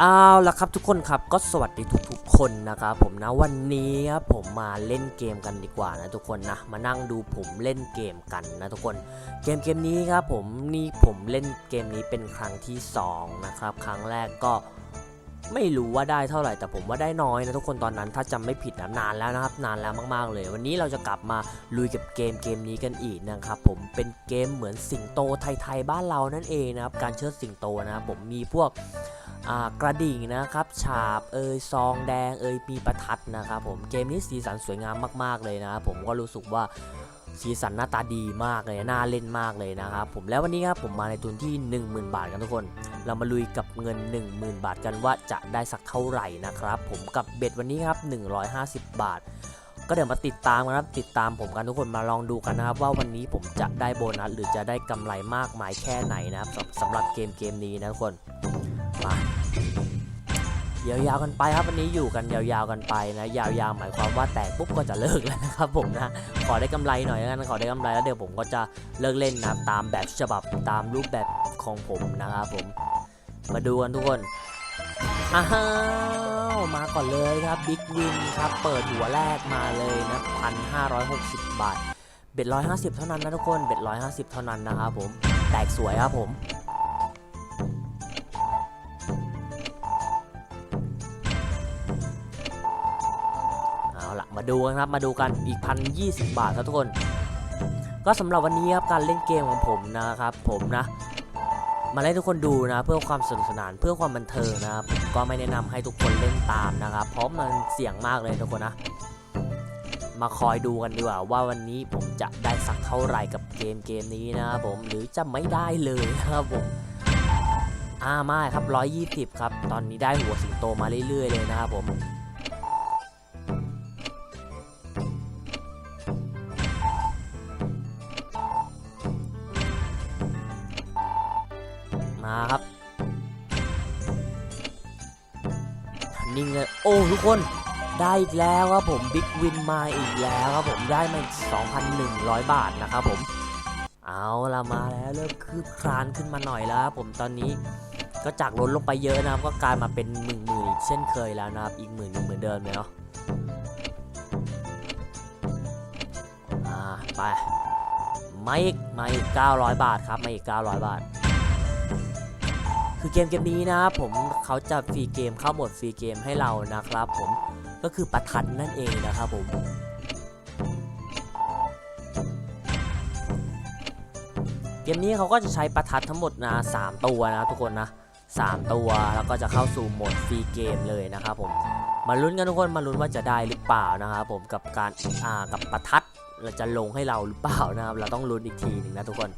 เอาละครับทุกคนครับก็สวัสดีทุกๆคนนะครับผมนะวันนี้ครับผมมาเล่นเกมกันดีกว่านะทุกคนนะมานั่งดูผมเล่นเกมกันนะทุกคน เกมเกมนี้ครับผมนี่ผมเล่นเกมนี้เป็นครั้งที่สองนะครับครั้งแรกก็ไม่รู้ว่าได้เท่าไหร่แต่ผมว่าได้น้อยนะทุกคนตอนนั้นถ้าจำไม่ผิดนะนานแล้วนะครับ นานแล้วมากๆเลย วันนี้เราจะกลับมาลุยกับเกมเกมนี้กันอีกนะครับผมเป็นเกมเหมือนสิงโตไทยๆบ้านเรานั่นเองนะครับการเชิดสิงโตนะครับผมมีพวก กระดิ่งนะครับฉาบเอยซองแดงเอยมีประทัดนะครับผมเกมนี้สีสันสวยงามมาก ๆเลยนะครับผมก็รู้สึกว่าสีสันหน้าตาดีมากเลยน่าเล่นมากเลยนะครับผมแล้ววันนี้ครับผมมาในทุนที่ 10,000 บาทกันทุกคน เรามาลุยกับเงิน 10,000 บาทกันว่าจะได้สักเท่าไหร่นะครับผมกับเบ็ดวันนี้ครับ 150 บาท ก็เดี๋ยวมาติดตามกันครับติดตามผมกันทุกคนมาลองดูกันนะครับว่าวันนี้ผมจะได้โบนัสหรือจะได้กำไรมากมายแค่ไหนนะครับสำหรับเกมเกมนี้นะทุกคน ยาวๆกันไปครับวันนี้อยู่กันยาวๆกันไปนะ ยาวๆหมายความว่าแตกปุ๊บก็จะเลิกแล้วนะครับผมนะขอได้กำไรหน่อยแล้วกันขอได้กำไรแล้วเดี๋ยวผมก็จะเลิกเล่นนะตามแบบฉบับตามรูปแบบของผมนะครับผม มาดูกันทุกคนอ้าวมาก่อนเลยครับบิ๊กวินครับเปิดหัวแรกมาเลยนะพันห้าร้อยหกสิบบาทเบ็ดร้อยห้าสิบเท่านั้นนะทุกคนเบ็ดร้อยห้าสิบเท่านั้นนะครับผมแตกสวยครับผม ดูกันครับมาดูกันอีกพันยี่สิบบาทครับทุกคน ก็สำหรับวันนี้ครับการเล่นเกมของผมนะครับ ผมนะ มาให้ทุกคนดูนะ เพื่อความสนุกสนานเพื่อความบันเทิงนะครับก็ไม่แนะนำให้ทุกคนเล่นตามนะครับ เพราะมันเสี่ยงมากเลยทุกคนนะ มาคอยดูกันดีกว่าว่าวันนี้ผมจะได้สักเท่าไหร่กับเกมเกมนี้นะครับผมหรือจะไม่ได้เลยนะครับผมอ่าไม่ครับ 120 ครับ ตอนนี้ได้หัวสิงโตมาเรื่อยๆเลยนะครับผม นิ่งเลย โอ้ทุกคนได้อีกแล้วครับผมบิ๊กวินมาอีกแล้วครับผมได้มาอีก2,100 บาทนะครับผม เอาละมาแล้วเริ่มคืบคลานขึ้นมาหน่อยแล้วครับผมตอนนี้ก็จากลดลงไปเยอะนะครับก็กลายมาเป็นหมื่นหมื่นเช่นเคยแล้วนะครับอีกหมื่นหนึ่งเหมือนเดิมเลยเนาะอ่าไปมาอีกมาอีก900 บาทครับมาอีก900 บาท คือเกมเกมนี้นะครับผมเขาจะฟรีเกมเข้าหมดฟรีเกมให้เรานะครับ ผมก็คือประทัดนั่นเองนะครับผมเกมนี้เขาก็จะใช้ประทัดทั้งหมดนะสามตัวนะทุกคนนะสามตัวแล้วก็จะเข้าสู่โหมดฟรีเกมเลยนะครับผมมาลุ้นกันทุกคนมาลุ้นว่าจะได้หรือเปล่านะครับผมกับการอ่ากับประทัดเราจะลงให้เราหรือเปล่านะครับ เราต้องลุ้นอีกทีหนึ่งนะทุกคน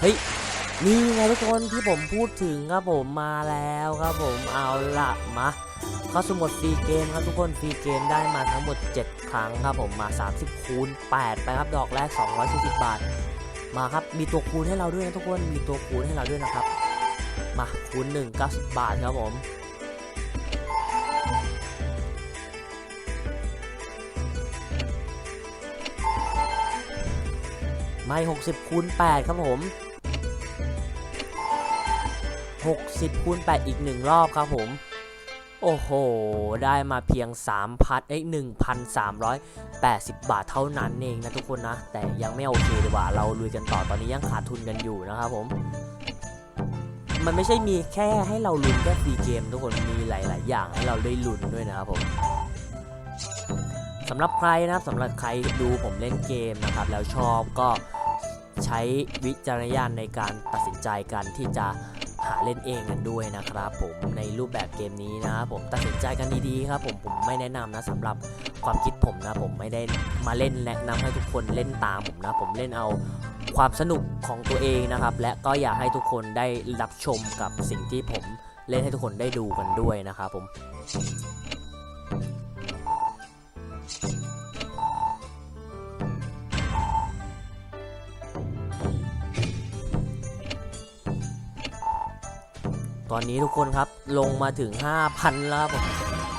เฮ้ย นี่ไงทุกคนที่ผมพูดถึงครับผมมาแล้วครับผมเอาละมาเข้าสมุดฟรีเกมครับทุกคนฟรีเกมได้มาทั้งหมด 7 ครั้งครับผมมา 30 คูณ 8 ไปครับดอกแรก 240 บาท มาครับมีตัวคูณให้เราด้วยนะทุกคนมีตัวคูณให้เราด้วยนะครับ มาคูณ1 90 บาทครับผมไม่60คูณ8ครับผม 60คูณ8อีก 1 รอบครับผม โอ้โห ได้มาเพียง3,000เอ้ย1,380 บาทเท่านั้นเองนะทุกคนนะ แต่ยังไม่โอเคดีกว่า เราลุยกันต่อตอนนี้ยังขาดทุนกันอยู่นะครับผม มันไม่ใช่มีแค่ให้เราลุ้นแค่ฟรีเกม ทุกคนมีหลาย ๆ อย่างให้เราได้ลุ้นด้วยนะครับผมสำหรับใครนะครับสำหรับใครดูผมเล่นเกมนะครับแล้วชอบก็ใช้วิจารณญาณในการตัดสินใจกันที่จะ หาเล่นเองกันด้วยนะครับ ผมในรูปแบบเกมนี้นะครับผมตัดสินใจกันดีๆครับ ผมผมไม่แนะนำนะสำหรับความคิดผมนะ ผมไม่ได้มาเล่นแนะนำให้ทุกคนเล่นตามผมนะ ผมเล่นเอาความสนุกของตัวเองนะครับ และก็อยากให้ทุกคนได้รับชมกับสิ่งที่ผมเล่นให้ทุกคนได้ดูกันด้วยนะครับผม ตอนนี้ทุกคนครับลงมาถึง 5,000 แล้วครับผม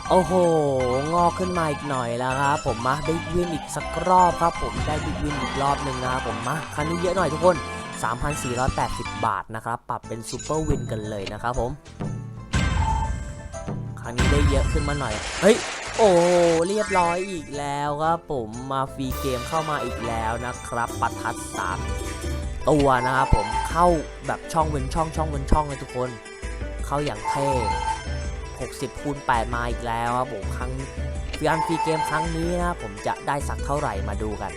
โอ้โห งอกขึ้นมาอีกหน่อยแล้วครับผมมาบิ๊กวินอีกสักรอบครับ ผมได้บิ๊กวินอีกรอบหนึ่งนะครับผมมาครั้งนี้เยอะหน่อยทุกคน 3,480 บาทนะครับ ปรับเป็นซูเปอร์วินกันเลยนะครับผม ครั้งนี้ได้เยอะขึ้นมาหน่อย เฮ้ย โอ้เรียบร้อยอีกแล้วครับผมมาฟรีเกมเข้ามาอีกแล้วนะครับปัทัดสามตัวนะครับผมเข้าแบบช่องเว้นช่องช่องเว้นช่องเลยทุกคน เข้าอย่างเท่60คูณ8มาอีกแล้วครับผมครั้งการฟรีเกมครั้งนี้นะผมจะได้สักเท่าไหร่มาดูกัน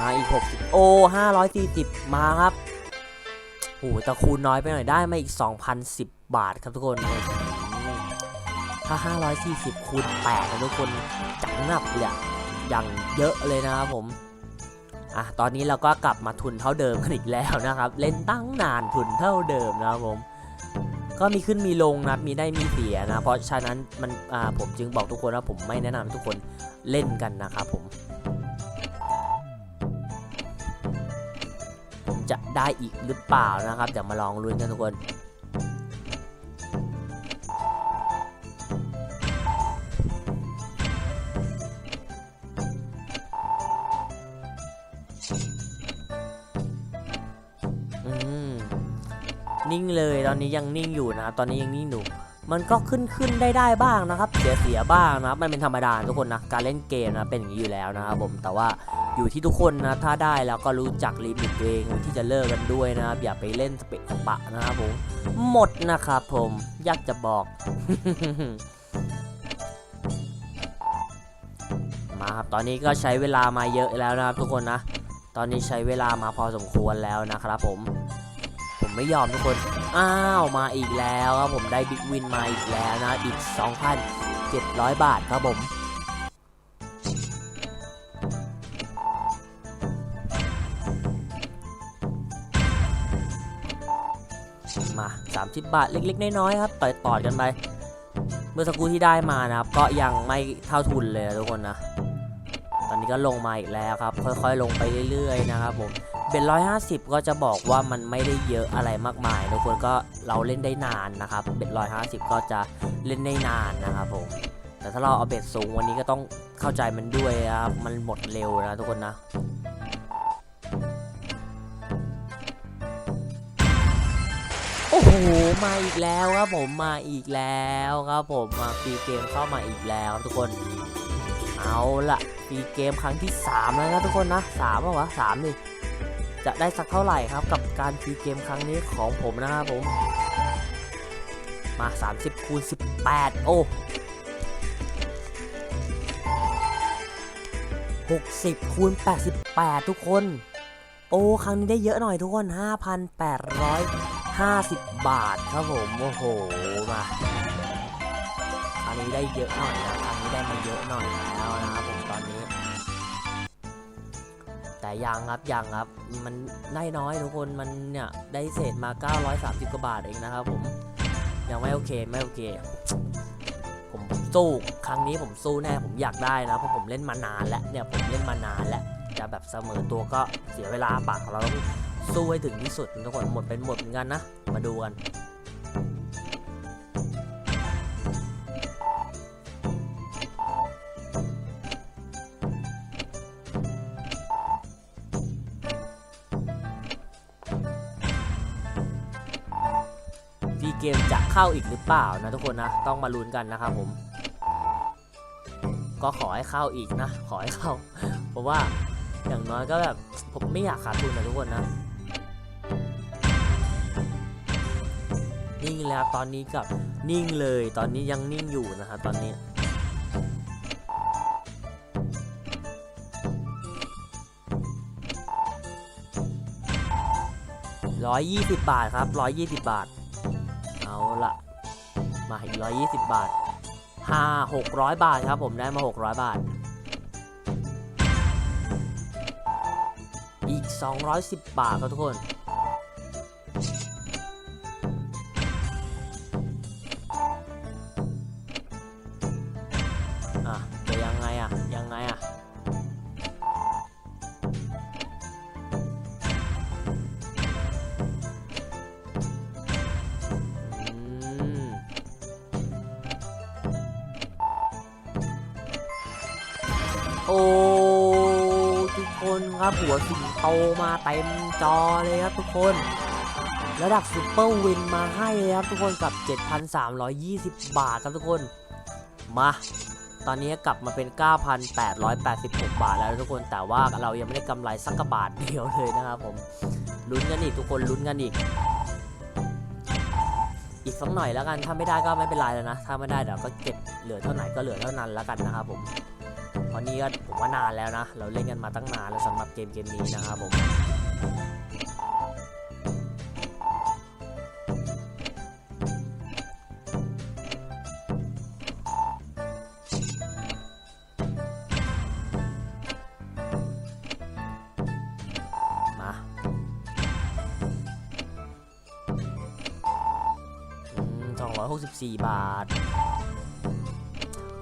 มาอีก 60 โอ้ 540 มาครับโอ้โหแต่คูณน้อยไปหน่อยได้มาอีก 2,010 บาทครับทุกคนโอ้โหถ้า 540 คูณ8นะทุกคนจังหนับเลย อย่างเยอะเลยนะครับผมอะตอนนี้เราก็กลับมาทุนเท่าเดิมกันอีกแล้วนะครับ เล่นตั้งนานทุนเท่าเดิมนะครับผม ก็มีขึ้นมีลงนะมีได้มีเสียนะ เพราะฉะนั้นมันอ่าผมจึงบอกทุกคนว่าผมไม่แนะนำทุกคนเล่นกันนะครับผม ผมจะได้อีกหรือเปล่านะครับเดี๋ยวมาลองลุ้นกันทุกคน นิ่งเลย ตอนนี้ยังนิ่งอยู่นะครับ ตอนนี้ยังนิ่งอยู่มันก็ขึ้นขึ้นได้ได้บ้างนะครับ เสียเสียบ้างนะครับ มันเป็นธรรมดาทุกคนนะ การเล่นเกมนะเป็นอย่างนี้อยู่แล้วนะครับผม แต่ว่าอยู่ที่ทุกคนนะ ถ้าได้แล้วก็รู้จักลิมิตตัวเองที่จะเลิกกันด้วยนะครับ อย่าไปเล่นสเปะสปะนะครับผม หมดนะครับผมอยากจะบอก มาครับ ตอนนี้ก็ใช้เวลามาเยอะแล้วนะครับทุกคนนะ ตอนนี้ใช้เวลามาพอสมควรแล้วนะครับผม ผมไม่ยอมทุกคน อ้าวมาอีกแล้วครับผมได้บิ๊กวินมาอีกแล้วนะ อีก 2,700 บาทครับผมมา 30 บาทเล็กๆ น้อยๆครับต่อยตอดกันไป เมื่อสักครู่ที่ได้มานะครับ ก็ยังไม่เท่าทุนเลยทุกคนนะ ตอนนี้ก็ลงมาอีกแล้วครับ ค่อยๆ ลงไปเรื่อยๆ นะครับผม เป็นร้อยห้าสิบก็จะบอกว่ามันไม่ได้เยอะอะไรมากมายทุกคนก็เราเล่นได้นานนะครับเบ็ดร้อยห้าสิบก็จะเล่นได้นานนะครับผมแต่ถ้าเราเอาเบ็ดสูงวันนี้ก็ต้องเข้าใจมันด้วยนะครับมันหมดเร็วนะทุกคนนะโอ้โห มาอีกแล้วครับผม มาอีกแล้วครับผม มาฟรีเกมเข้ามาอีกแล้วทุกคน เอาละฟรีเกมครั้งที่ 3 แล้วนะทุกคนนะ3ป่าวะ3นี่ จะได้สักเท่าไหร่ครับกับการฟรีเกมครั้งนี้ของผมนะครับผม มา 30คูณ18 โอ้60คูณ88 ทุกคน โอ้ ครั้งนี้ได้เยอะหน่อยทุกคน 5,850 บาทครับผม โอ้โห มาครั้งนี้ได้เยอะหน่อยนะครั้งนี้ได้มาเยอะหน่อยแล้วนะครับผมตอนนี้ แต่ยังครับยังครับ มันได้น้อยทุกคนมันเนี่ยได้เศษมา 930กว่าบาทเองนะครับผมยังไม่โอเคไม่โอเค ผมสู้ครั้งนี้ผมสู้แน่ผมอยากได้นะเพราะผมเล่นมานานแล้วเนี่ยผมเล่นมานานแล้วจะแบบเสมอตัวก็เสียเวลาปากเราต้องสู้ให้ถึงที่สุดทุกคนหมดเป็นหมดเหมือนกันนะมาดูกัน เกมจะเข้าอีกหรือเปล่านะทุกคนนะ ต้องมาลุ้นกันนะครับผม ก็ขอให้เข้าอีกนะ ขอให้เข้า เพราะว่าอย่างน้อยก็แบบผมไม่อยากขาดทุนนะทุกคนนะนิ่งแล้วตอนนี้กับนิ่งเลย ตอนนี้ยังนิ่งอยู่นะครับตอนนี้ร้อยยี่สิบบาทครับร้อยยี่สิบบาท เอาละมาอีก120บบาทห้าหกร้อยบาทครับผมได้มาหกร้อยบาท อีกสองร้อยสิบบาทครับทุกคน ทุกคนครับหัวสิงโตมาเต็มจอเลยครับทุกคน ระดับซูเปอร์วินมาให้เลยครับทุกคนกับ 7,320 บาทครับทุกคน มาตอนนี้กลับมาเป็น 9,886 บาทแล้วทุกคน แต่ว่าเรายังไม่ได้กำไรสักกระบาทเดียวเลยนะครับผม ลุ้นกันอีกทุกคน ลุ้นกันอีก อีกสักหน่อยแล้วกัน ถ้าไม่ได้ก็ไม่เป็นไรแล้วนะ ถ้าไม่ได้เดี๋ยวก็เก็บเหลือเท่าไหร่ก็เหลือเท่านั้นแล้วกันนะครับผม ราะนี้ก็ผมว่านานแล้วนะ เราเล่นกันมาตั้งนานแล้วสำหรับเกมเกมนี้นะครับผมมาสองร้อยหกสิบสี่บาท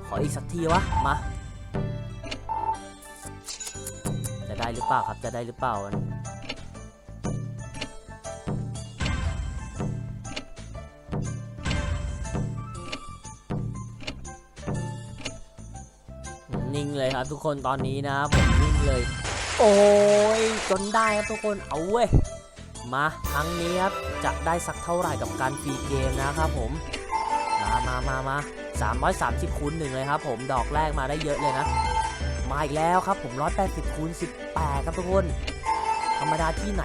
ขออีกสักทีวะ มา จะได้หรือเปล่าครับ จะได้หรือเปล่า นิ่งเลยครับทุกคนตอนนี้นะครับผมนิ่งเลย โอ้ยจนได้ครับทุกคน เอาเว้ย มาครั้งนี้ครับ จะได้สักเท่าไหร่กับการฟรีเกมนะครับผม มามามามา330คูณหนึ่งเลยครับผม ดอกแรกมาได้เยอะเลยนะ มาอีกแล้วครับผม 180คูณ18 ครับทุกคน ธรรมดาที่ไหน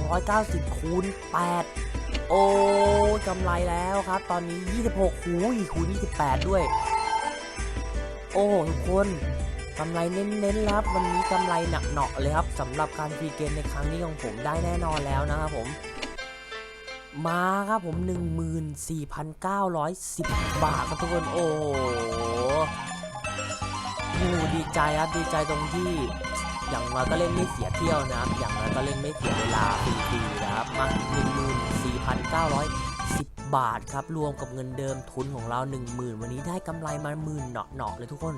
1,290คูณ8 โอ้กำไรแล้วครับ ตอนนี้ 26หูยคูณ28 ด้วย โอ้ทุกคนกำไรเน้นๆแล้วครับวันนี้กำไรหนักเหนาะเลยครับสำหรับการฟรีเกมในครั้งนี้ของผมได้แน่นอนแล้วนะครับผม มาครับผม 14,910 บาทครับทุกคน โอ้ โหโอ้ดีใจครับดีใจตรงที่ อย่างน้อยก็เล่นไม่เสียเที่ยวนะครับ อย่างน้อยก็เล่นไม่เสียเวลาฟรีๆนะครับมา14,910บาทครับ รวมกับเงินเดิมทุนของเรา10,000วันนี้ได้กำไรมาหมื่นเนาะๆเลยทุกคน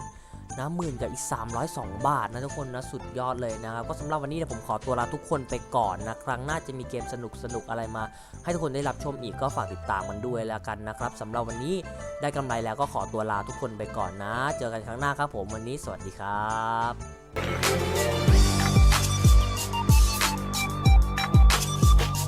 นะหมื่นกับอีก 302 บาทนะทุกคนนะสุดยอดเลยนะครับก็สำหรับวันนี้เดี๋ยผมขอตัวลาทุกคนไปก่อนนะครั้งหน้าจะมีเกมสนุกสนุกอะไรมา ให้ทุกคนได้รับชมอีกก็ฝากติดตามมันด้วยแล้วกันนะครับสำหรับวันนี้ได้กำไรแล้วก็ขอตัวลาทุกคนไปก่อนนะ เจอกันครั้งหน้าครับผมวันนี้สวัสดีครับ